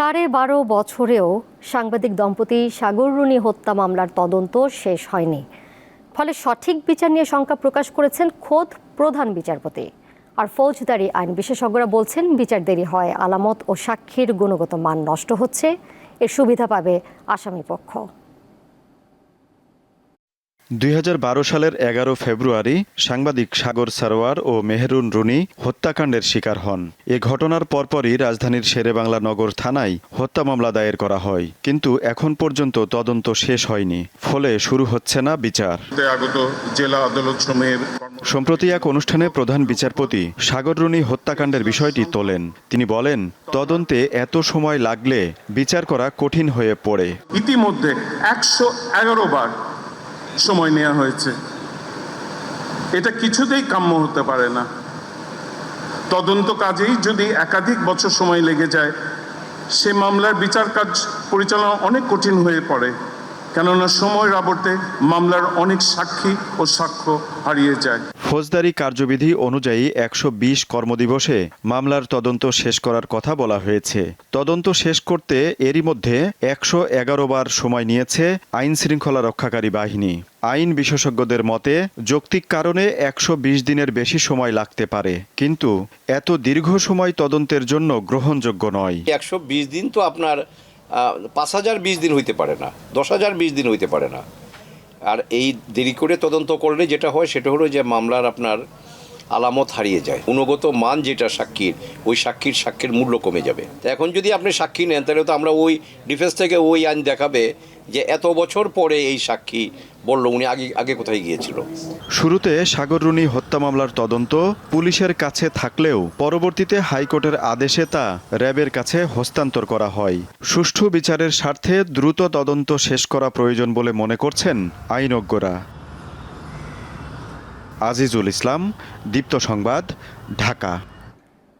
সাড়ে বারো বছরেও সাংবাদিক দম্পতি সাগর রুনি হত্যা মামলার তদন্ত শেষ হয়নি। ফলে সঠিক বিচার নিয়ে শঙ্কা প্রকাশ করেছেন খোদ প্রধান বিচারপতি। আর ফৌজদারি আইন বিশেষজ্ঞরা বলছেন, বিচার দেরি হয়, আলামত ও সাক্ষীর গুণগত মান নষ্ট হচ্ছে, এর সুবিধা পাবে আসামি পক্ষ দুই হাজার বারো সালের এগারো ফেব্রুয়ারি সাংবাদিক সাগর সারোয়ার ও মেহরুন রুনি হত্যাকাণ্ডের শিকার হন। এ ঘটনার পরপরই রাজধানীর শেরেবাংলা নগর থানায় হত্যা মামলা দায়ের করা হয়। কিন্তু এখন পর্যন্ত তদন্ত শেষ হয়নি। ফলে শুরু হচ্ছে না বিচার। জেলা আদালত সম্প্রতি এক অনুষ্ঠানে প্রধান বিচারপতি সাগর রুনি হত্যাকাণ্ডের বিষয়টি তোলেন। তিনি বলেন তদন্তে এত সময় লাগলে বিচার করা কঠিন হয়ে পড়ে। ইতিমধ্যে একশো এগারো বার সময় নেওয়া হয়েছে। এটা কিছুতেই কাম্য হতে পারে না। তদন্ত কাজেই যদি একাধিক বছর সময় লেগে যায়, সে মামলার বিচার কাজ পরিচালনা অনেক কঠিন হয়ে পড়ে, কেননা সময়ের আবর্তে মামলার অনেক সাক্ষী ও সাক্ষ্য হারিয়ে যায়। ফৌজদারি কার্যবিধি অনুযায়ী একশো বিশ কর্মদিবসে মামলার তদন্ত শেষ করার কথা বলা হয়েছে। তদন্ত শেষ করতে এরই মধ্যে একশো এগারো বার সময় নিয়েছে আইন শৃঙ্খলা রক্ষাকারী বাহিনী। আইন বিশেষজ্ঞদের মতে, যৌক্তিক কারণে একশো বিশ দিনের বেশি সময় লাগতে পারে, কিন্তু এত দীর্ঘ সময় তদন্তের জন্য গ্রহণযোগ্য নয়। একশো দিন তো আপনার পাঁচ হাজার বিশ দিন হইতে পারে না, দশ হাজার দিন হইতে পারে না। আর এই দেরি করে তদন্ত করলে যেটা হয় সেটা হলো যে মামলার আপনার আলামত হারিয়ে যায়। গুণগত মান যেটা সাক্ষীর, ওই সাক্ষীর সাক্ষীর মূল্য কমে যাবে। তো এখন যদি আপনি সাক্ষী নেন, তাহলে তো আমরা ওই ডিফেন্স থেকে ওই আইন দেখাবে যে এত বছর পরে এই সাক্ষী বলল, উনি আগে আগে কোথায় গিয়েছিল। শুরুতে সাগর রুনি হত্যা মামলার তদন্ত, পুলিশের কাছে থাকলেও পরবর্তীতে হাইকোর্টের আদেশে তা র্যাবের কাছে হস্তান্তর করা হয়। সুষ্ঠু বিচারের স্বার্থে দ্রুত তদন্ত শেষ করা প্রয়োজন বলে মনে করছেন আইনজ্ঞরা। আজিজুল ইসলাম দীপ্ত সংবাদ ঢাকা।